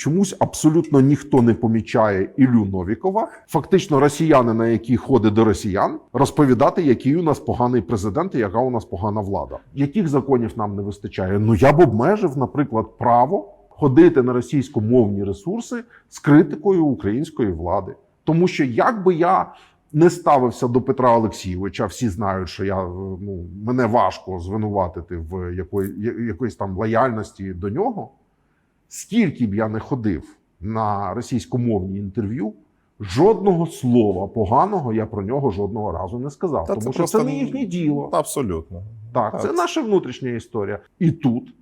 Чомусь абсолютно ніхто не помічає Ілю Новікова, фактично росіянина, який ходить до росіян, розповідати, який у нас поганий президент і яка у нас погана влада. Яких законів нам не вистачає? Ну я б обмежив, наприклад, право ходити на російськомовні ресурси з критикою української влади. Тому що як би я не ставився до Петра Олексійовича, всі знають, що я ну мене важко звинуватити в якої, якоїсь там лояльності до нього. Скільки б я не ходив на російськомовні інтерв'ю, жодного слова поганого я про нього жодного разу не сказав. Та тому це що просто це не їхнє діло. Абсолютно. Так, Так. це наша внутрішня історія. І тут,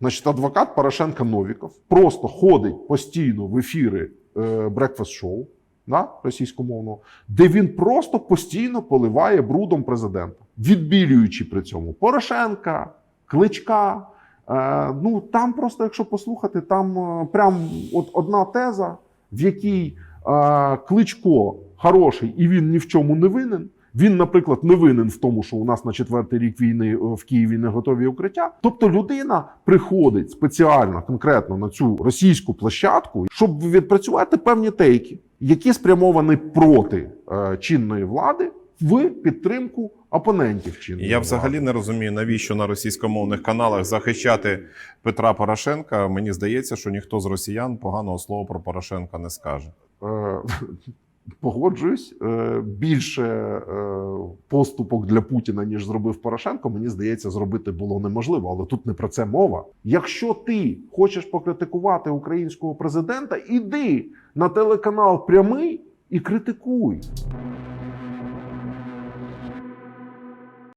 значить, адвокат Порошенка Новіков просто ходить постійно в ефіри Breakfast Show да, російськомовного, де він просто постійно поливає брудом президента, відбілюючи при цьому Порошенка, Кличка. Е, ну там просто, якщо послухати, там е, прям от одна теза, в якій е, Кличко хороший і він ні в чому не винен. Він, наприклад, не винен в тому, що у нас на четвертий рік війни в Києві не готові укриття. Тобто людина приходить спеціально конкретно на цю російську площадку, щоб відпрацювати певні тейки, які спрямовані проти е, чинної влади в підтримку опонентів чинної Я взагалі не розумію, навіщо на російськомовних каналах захищати Петра Порошенка. Мені здається, що ніхто з росіян поганого слова про Порошенка не скаже. Е, Погоджуюсь, Е, більше е, поступок для Путіна, ніж зробив Порошенко, мені здається, зробити було неможливо. Але тут не про це мова. Якщо ти хочеш покритикувати українського президента, іди на телеканал прямий і критикуй.